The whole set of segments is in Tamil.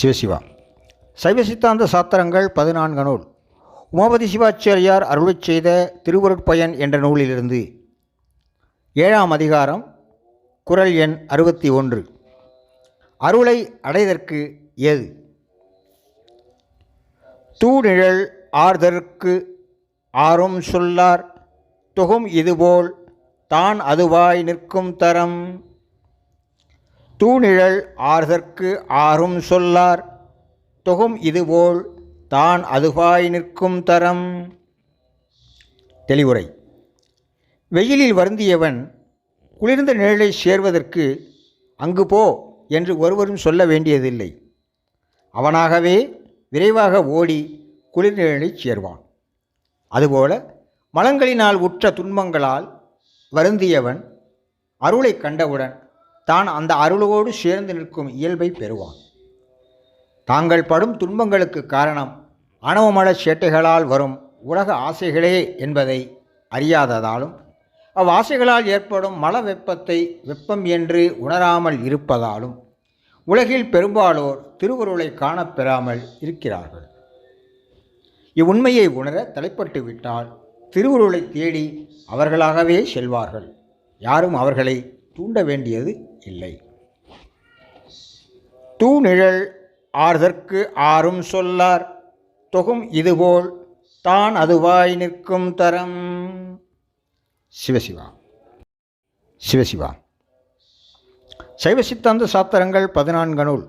சிவசிவா. சைவ சித்தாந்த சாத்திரங்கள் பதினான்கு நூல். உமாபதி சிவாச்சாரியார் அருளை செய்த திருவருட்பயன் என்ற நூலிலிருந்து. ஏழாம் அதிகாரம் குறள் எண் அறுபத்தி ஒன்று. அருளை அடைதற்கு ஏது? தூநிழல் ஆர்தற்கு ஆறும் சொல்லார் தொகும் இதுபோல் தான் அதுவாய் நிற்கும் தரம். தூணிழல் ஆர்தற்கு ஆறும் சொல்லார் தொகும் இதுபோல் தான் அதுவாய் நிற்கும் தரம். தெளிவுரை. வெயிலில் வருந்தியவன் குளிர்ந்த நிழலை சேர்வதற்கு அங்கு போ என்று ஒருவரும் சொல்ல வேண்டியதில்லை. அவனாகவே விரைவாக ஓடி குளிர் நிழலைச் சேர்வான். அதுபோல மலங்களினால் உற்ற துன்பங்களால் வருந்தியவன் அருளை கண்டவுடன் தான் அந்த அருளோடு சேர்ந்து நிற்கும் இயல்பை பெறுவான். தாங்கள் படும் துன்பங்களுக்கு காரணம் அணவமல சேட்டைகளால் வரும் உலக ஆசைகளே என்பதை அறியாததாலும் அவ்வாசைகளால் ஏற்படும் மல வெப்பத்தை வெப்பம் என்று உணராமல் இருப்பதாலும் உலகில் பெரும்பாலோர் திருவருளை காணப்பெறாமல் இருக்கிறார்கள். இவ்வுண்மையை உணர தலைப்பட்டு விட்டால் திருவுருளை தேடி அவர்களாகவே செல்வார்கள். யாரும் அவர்களை தூண்ட வேண்டியது இல்லை. தூநிழல் ஆர்தற்கு ஆறும் சொல்லார். தொகும் இதுபோல் தான் அதுவாய் நிற்கும் தரம். சிவசிவா சிவசிவா சைவ சித்தாந்த சாத்திரங்கள் பதினான்கு நூல்.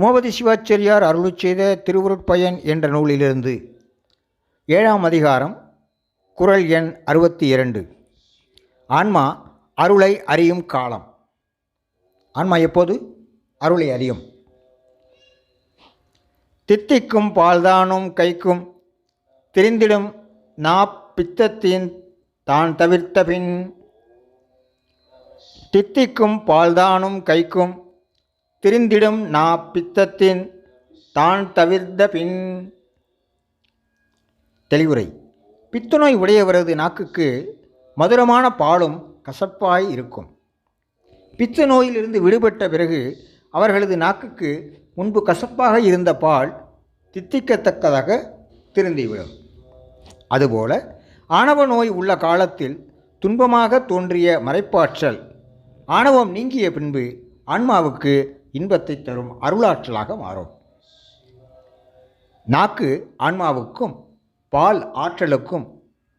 உமாபதி சிவாச்சரியார் அருள் செய்த திருவுருட்பயன் என்ற நூலிலிருந்து ஏழாம் அதிகாரம் குறள் எண் அறுபத்தி இரண்டு. ஆன்மா அருளை அறியும் காலம். ஆன்மா எப்போது? அருளை அறியும். தித்திக்கும் பால்தானும் கைக்கும் திரிந்திடும் நா பித்தத்தின் தான் தவிர்த்த பின் தித்திக்கும் பால்தானும் கைக்கும் திரிந்திடும் நா பித்தத்தின் தான் தவிர்த்த பின். தெளிவுரை. பித்தநோய் உடையவரது நாக்குக்கு மதுரமான பாலும் கசப்பாய் இருக்கும். பித்து நோயிலிருந்து விடுபட்ட பிறகு அவர்களது நாக்குக்கு முன்பு கசப்பாக இருந்த பால் தித்திக்கத்தக்கதாக திருந்திவிடும். அதுபோல ஆணவ நோய் உள்ள காலத்தில் துன்பமாக தோன்றிய மறைப்பாற்றல் ஆணவம் நீங்கிய பின்பு ஆன்மாவுக்கு இன்பத்தை தரும் அருளாற்றலாக மாறும். நாக்கு ஆன்மாவுக்கும் பால் ஆற்றலுக்கும்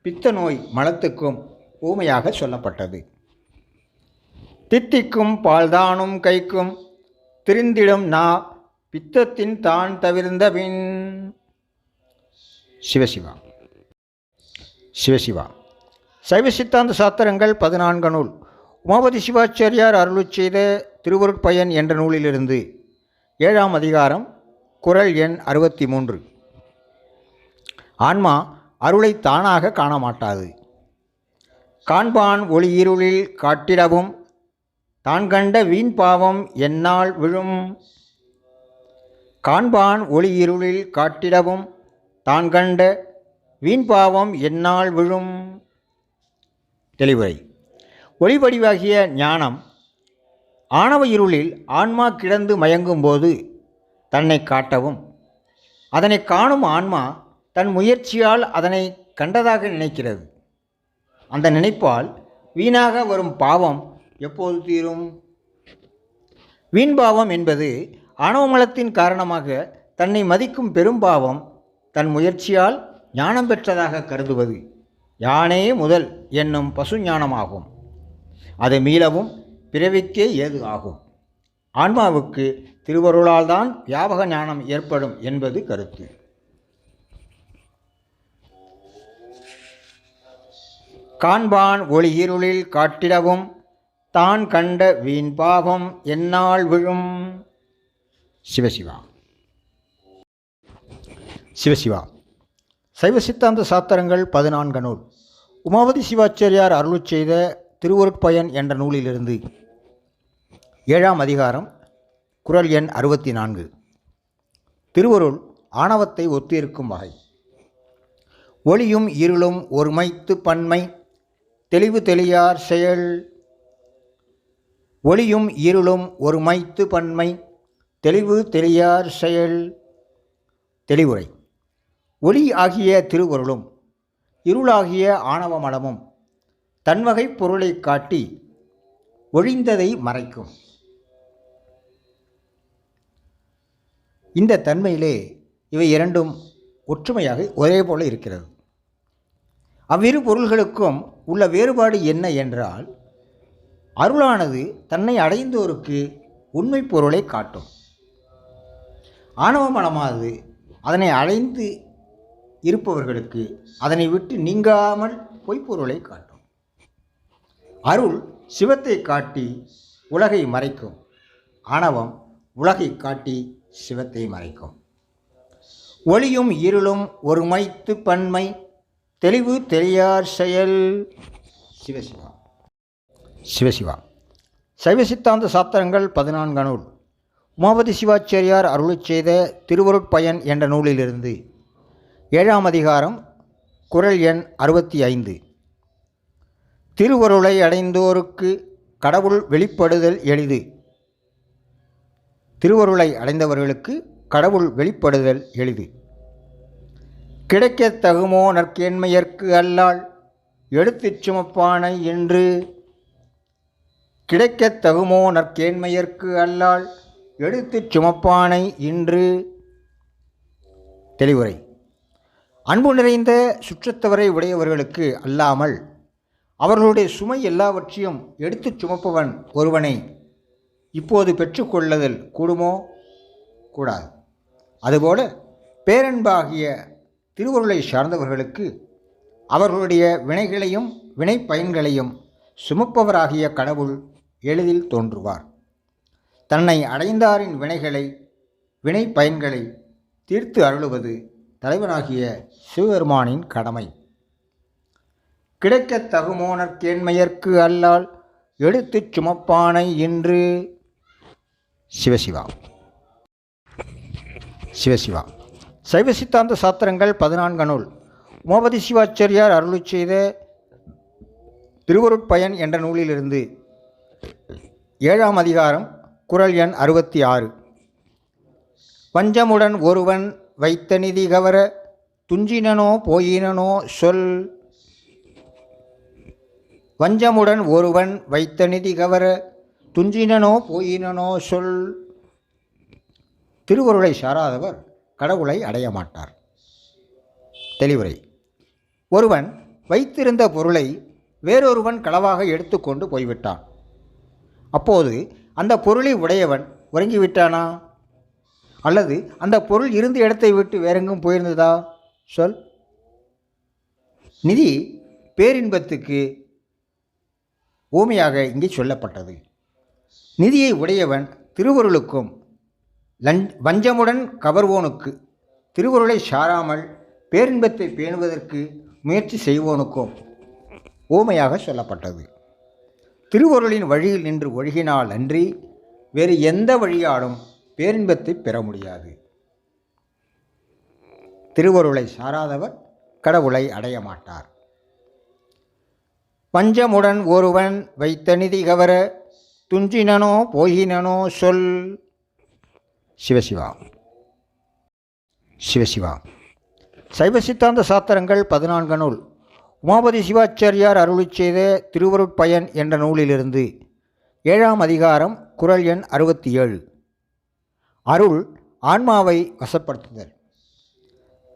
பித்த நோய் மலத்துக்கும் ஊமையாக சொல்லப்பட்டது. தித்திக்கும் பால்தானும் கைக்கும் திரிந்திடும் நா பித்தத்தின் தான் தவிர்ந்த பின். சிவசிவா. சிவசிவா. சைவ சித்தாந்த சாத்திரங்கள் பதினான்கு நூல். உமாபதி சிவாச்சாரியார் அருளுச் செய்த திருவருட்பயன் என்ற நூலிலிருந்து ஏழாம் அதிகாரம் குரல் எண் அறுபத்தி மூன்று. ஆன்மா அருளை தானாக காண மாட்டாது காண்பான் ஒளி இருளில் காட்டிடவும் தான் கண்ட வீண் பாவம் என்னால் விழும். காண்பான் ஒளி இருளில் காட்டிடவும் தான் கண்ட வீண் பாவம் என்னால் விழும். தெளிவுரை. ஒளிவடிவாகிய ஞானம் ஆணவ இருளில் ஆன்மா கிடந்து மயங்கும்போது தன்னை காட்டவும் அதனை காணும் ஆன்மா தன் முயற்சியால் அதனை கண்டதாக நினைக்கிறது. அந்த நினைப்பால் வீணாக வரும் பாவம் எப்போது தீரும்? வீண்பாவம் என்பது ஆணவமலத்தின் காரணமாக தன்னை மதிக்கும் பெரும்பாவம் தன் முயற்சியால் ஞானம் பெற்றதாக கருதுவது. யானே முதல் என்னும் பசு ஞானமாகும். அது மீளவும் பிறவிக்கே ஏது ஆகும். ஆன்மாவுக்கு திருவருளால் தான் வியாபக ஞானம் ஏற்படும் என்பது கருத்து. காண்பான் ஒளியிருளில் காட்டிடவும் தான் கண்ட வீண் பாவம் என்னால் விழும். சிவசிவா. சிவசிவா. சைவ சித்தாந்த சாத்திரங்கள் பதினான்கு நூல். உமாவதி சிவாச்சாரியார் அருள் செய்த திருவருட்பயன் என்ற நூலிலிருந்து ஏழாம் அதிகாரம் குறள் எண் அறுபத்தி நான்கு திருவருள் ஆணவத்தை ஒத்திருக்கும் வகை. ஒளியும் இருளும் ஒருமைத்து பன்மை தெளிவு தெளியார் செயல். ஒளியும் இருளும் ஒருமைத்து பன்மை. தெளிவு தெளியார் செயல். தெளிவுரை. ஒளி ஆகிய திருவருளும் இருளாகிய ஆணவ மடமும் தன்வகை பொருளை காட்டி ஒழிந்ததை மறைக்கும். இந்த தன்மையிலே இவை இரண்டும் ஒற்றுமையாக ஒரே போல இருக்கிறது. அவ்விரு பொருள்களுக்கும் உள்ள வேறுபாடு என்ன என்றால் அருளானது தன்னை அடைந்தோருக்கு உண்மை பொருளை காட்டும். ஆணவ மனமானது அதனை அடைந்து இருப்பவர்களுக்கு அதனை விட்டு நீங்காமல் பொய்ப்பொருளை காட்டும். அருள் சிவத்தை காட்டி உலகை மறைக்கும். ஆணவம் உலகை காட்டி சிவத்தை மறைக்கும். ஒளியும் இருளும் ஒருமைத்து பன்மை தெளிவு தெளியார் செயல். சிவசிவா சிவசிவா சைவ சித்தாந்த சாத்திரங்கள் பதினான்கு நூல். உமாபதி சிவாச்சாரியார் அருளை செய்த திருவருட்பயன் என்ற நூலிலிருந்து. ஏழாம் அதிகாரம் குரல் எண் அறுபத்தி ஐந்து. திருவருளை அடைந்தோருக்கு கடவுள் வெளிப்படுதல் எளிது. திருவருளை அடைந்தவர்களுக்கு கடவுள் வெளிப்படுதல் எளிது. கிடைக்கத் தகுமோ நற்கேண்மையற்கு அல்லால்? எடுத்துச் சுமப்பானை என்று கிடைக்கத் தகுமோ நற்கேண்மையற்கு அல்லால்? எடுத்துச் சுமப்பானை இன்று? தெளிவுரை. அன்பு நிறைந்த சுற்றத்தவரை உடையவர்களுக்கு அல்லாமல் அவர்களுடைய சுமை எல்லாவற்றையும் எடுத்துச் சுமப்பவன் ஒருவனை இப்போது பெற்றுக்கொள்ளுதல் கூடுமோ? கூடாது. அதுபோல பேரன்பாகிய திருவருளை சார்ந்தவர்களுக்கு அவர்களுடைய வினைகளையும் வினை பயன்களையும் சுமப்பவராகிய கடவுள் எளிதில் தோன்றுவார். தன்னை அடைந்தாரின் வினைகளை வினை பயன்களை தீர்த்து அருளுவது தலைவனாகிய சிவபெருமானின் கடமை. கிடைக்கத் தகுமோனற்கேண்மையற்கு அல்லால் எடுத்துச் சுமப்பானை என்று சிவசிவா. சிவசிவா. சைவ சித்தாந்த சாத்திரங்கள் பதினான்கு நூல். உமாபதி சிவாச்சாரியார் அருளிச் செய்த திருவருட்பயன் என்ற நூலிலிருந்து ஏழாம் அதிகாரம் குரல் எண் அறுபத்தி ஆறு பஞ்சமுடன் ஒருவன் வைத்த நிதி கவர துஞ்சினனோ போயினனோ சொல். வஞ்சமுடன் ஒருவன் வைத்த நிதி கவர துஞ்சினனோ போயினனோ சொல். திருவருளை சாராதவர் கடவுளை அடைய மாட்டார். தெளிவுரை. ஒருவன் வைத்திருந்த பொருளை வேறொருவன் களவாக எடுத்துக்கொண்டு போய்விட்டான். அப்போது அந்த பொருளை உடையவன் உறங்கிவிட்டானா? அல்லது அந்த பொருள் இருந்த இடத்தை விட்டு வேறெங்கும் போயிருந்ததா? சொல். நிதி பேரின்பத்துக்கு ஊமையாக இங்கே சொல்லப்பட்டது. நிதியை உடையவன் திருவருளுக்கும் லஞ் வஞ்சமுடன் கவர்வோனுக்கு திருவருளை சாராமல் பேரின்பத்தை பேணுவதற்கு முயற்சி செய்வோனுக்கும் ஊமையாக சொல்லப்பட்டது. திருவருளின் வழியில் நின்று ஒழுகினால் அன்றி வேறு எந்த வழியாலும் பேரின்பத்தை பெற முடியாது. திருவருளை சாராதவர் கடவுளை அடைய மாட்டார். பஞ்சமுடன் ஒருவன் வைத்த நிதி கவர துஞ்சினனோ போகினனோ சொல் சிவசிவா. சிவசிவா. சைவ சித்தாந்த சாத்திரங்கள் பதினான்கு நூல். உமாபதி சிவாச்சாரியார் அருளி செய்த திருவருட்பயன் என்ற நூலிலிருந்து ஏழாம் அதிகாரம் குரல் எண் அறுபத்தி ஏழு அருள் ஆன்மாவை வசப்படுத்துதல்.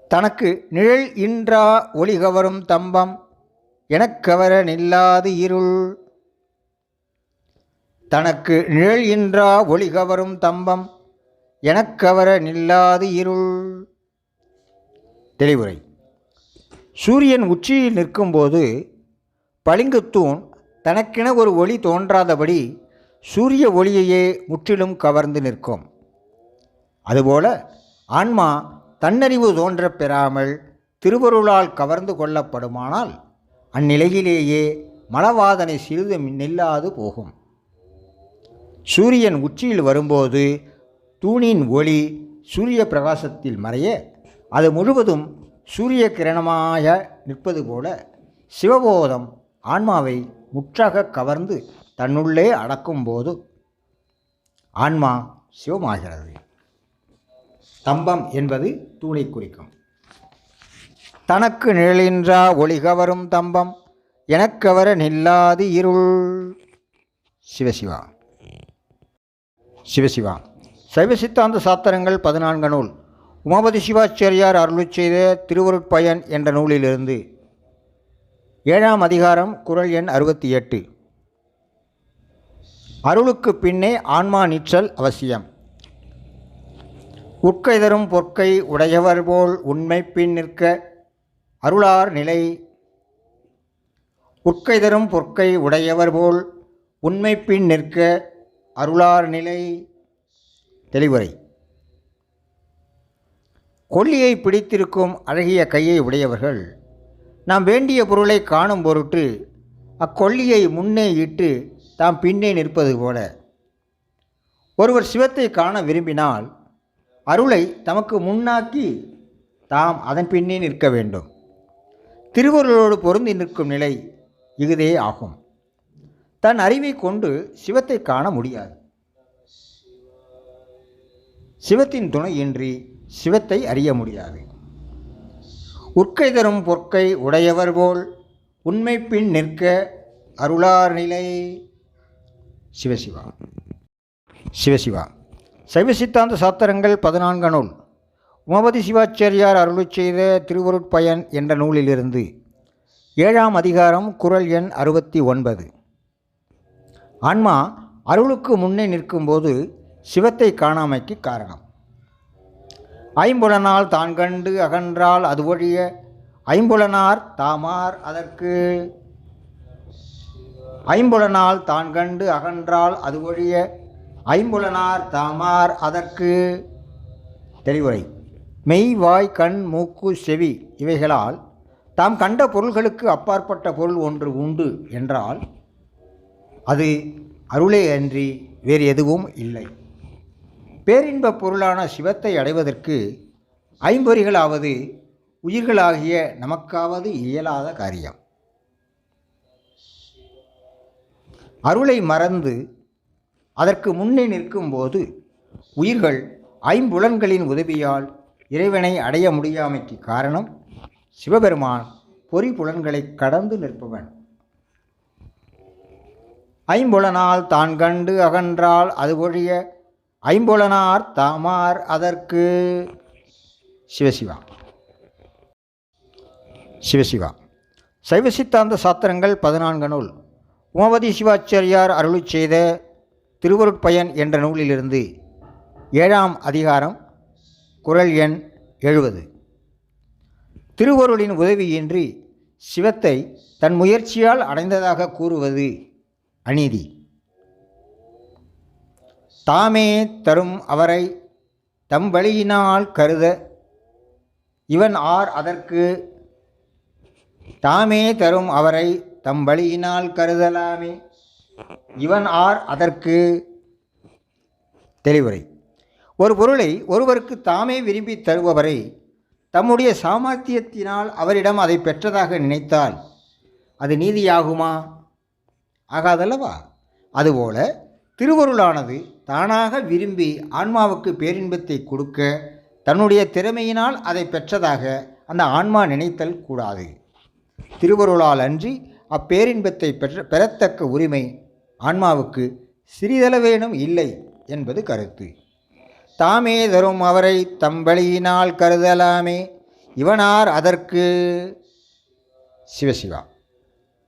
தனக்கு நிழல் இன்றா ஒளி கவரும் தம்பம் எனக்கவர நில்லாது இருள். தனக்கு நிழல் இன்றா ஒளி கவரும் தம்பம் எனக்கவர நில்லாது இருள். தெளிவுரை. சூரியன் உச்சியில் நிற்கும்போது பளிங்குத்தூண் தனக்கென ஒரு ஒளி தோன்றாதபடி சூரிய ஒளியையே முற்றிலும் கவர்ந்து நிற்கும். அதுபோல ஆன்மா தன்னறிவு தோன்றப் பெறாமல் திருவருளால் கவர்ந்து கொள்ளப்படுமானால் அந்நிலையிலேயே மலவாதனை சிறிதும் நில்லாது போகும். சூரியன் உச்சியில் வரும்போது தூணின் ஒளி சூரிய பிரகாசத்தில் மறைய அது முழுவதும் சூரிய கிரணமாக நிற்பது போல சிவபோதம் ஆன்மாவை முற்றாக கவர்ந்து தன்னுள்ளே அடக்கும்போது ஆன்மா சிவமாகிறது. தம்பம் என்பது தூணை குறிக்கும். தனக்கு நிழலின்றா ஒளிகவரும் தம்பம் எனக்கவர நில்லாது இருள். சிவசிவா. சிவசிவா. சைவ சித்தாந்த சாத்திரங்கள் பதினான்கு நூல். உமாபதி சிவாச்சாரியார் அருளுச் செய்த திருவருட்பயன் என்ற நூலிலிருந்து ஏழாம் அதிகாரம் குறள் எண் அறுபத்தி எட்டு. அருளுக்கு பின்னே ஆன்மா நிற்றல் அவசியம். உட்கைதரும் பொற்கை உடையவர் போல் உண்மை பின் நிற்க அருளார் நிலை. உட்கைதரும் பொற்கை உடையவர் போல் உண்மை பின் நிற்க அருளார் நிலை. தெளிவுரை. கொல்லியை பிடித்திருக்கும் அழகிய கையை உடையவர்கள் நாம் வேண்டிய பொருளை காணும் பொருட்டு அக்கொல்லியை முன்னே இட்டு தாம் பின்னே நிற்பது போல. ஒருவர் சிவத்தை காண விரும்பினால் அருளை தமக்கு முன்னாக்கி தாம் அதன் பின்னே நிற்க வேண்டும். திருவருளோடு பொருந்தி நிற்கும் நிலை இகுதே ஆகும். தன் அறிவை கொண்டு சிவத்தை காண முடியாது. சிவத்தின் துணையின்றி சிவத்தை அறிய முடியாது. உற்கை தரும் பொற்கை உடையவர் போல் உண்மை பின் நிற்க அருளார் நிலை. சிவசிவா. சிவசிவா. சைவ சித்தாந்த சாத்திரங்கள் பதினான்கு நூல். உமபதி சிவாச்சாரியார் அருளுச் செய்த திருவருட்பயன் என்ற நூலிலிருந்து ஏழாம் அதிகாரம் குறள் எண் அறுபத்தி ஒன்பது. ஆன்மா அருளுக்கு முன்னே நிற்கும்போது சிவத்தை காணாமைக்கு காரணம். ஐம்புலனால் தான் கண்டு அகன்றால் அது ஒழிய ஐம்புலனார் தாமார் அதற்கு. ஐம்புலனால் தான் கண்டு அகன்றால் அது ஒழிய ஐம்புலனார் தாமார் அதற்கு. தெளிவுரை. மெய் வாய் கண் மூக்கு செவி இவைகளால் தாம் கண்ட பொருள்களுக்கு அப்பாற்பட்ட பொருள் ஒன்று உண்டு என்றால் அது அருளே அன்றி வேறு எதுவும் இல்லை. பேரின்பப் பொருளான சிவத்தை அடைவதற்கு ஐம்பொறிகளாவது உயிர்களாகிய நமக்காவது இயலாத காரியம். அருளை மறந்து அதற்கு முன்னே நிற்கும்போது உயிர்கள் ஐம்புலன்களின் உதவியால் இறைவனை அடைய முடியாமைக்கு காரணம் சிவபெருமான் பொறி புலன்களை கடந்து நிற்பவன். ஐம்புலனால் தான் கண்டு அகன்றால் அது ஒழிய ஐம்புலனார் தாமார் அதற்கு சிவசிவா. சிவசிவா. சைவ சித்தாந்த சாத்திரங்கள் பதினான்கு நூல். உமபதி சிவாச்சாரியார் அருளிச் செய்த திருவருட்பயன் என்ற நூலிலிருந்து ஏழாம் அதிகாரம் குரல் எண் எழுபது. திருவருளின் உதவியின்றி சிவத்தை தன் முயற்சியால் அடைந்ததாக கூறுவது அநீதி. தாமே தரும் அவரை தம் வழியினால் கருத இவன் ஆர் அதற்கு தாமே தரும் அவரை தம் வழியினால் கருதலாமே. இவன் ஆர் அதற்கு தெளிவுரை. ஒரு பொருளை ஒருவருக்கு தாமே விரும்பி தருபவரை தம்முடைய சாமர்த்தியத்தினால் அவரிடம் அதை பெற்றதாக நினைத்தால் அது நீதியாகுமா? ஆகாதல்லவா? அதுபோல திருவருளானது தானாக விரும்பி ஆன்மாவுக்கு பேரின்பத்தை கொடுக்க தன்னுடைய திறமையினால் அதை பெற்றதாக அந்த ஆன்மா நினைத்தல் கூடாது. திருவருளால் அன்றி அப்பேரின்பத்தை பெற்ற பெறத்தக்க உரிமை ஆன்மாவுக்கு சிறிதளவேனும் இல்லை என்பது கருத்து. தாமே தரும் அவரை தம் வழியினால் கருதலாமே இவனார் அதற்கு சிவசிவா.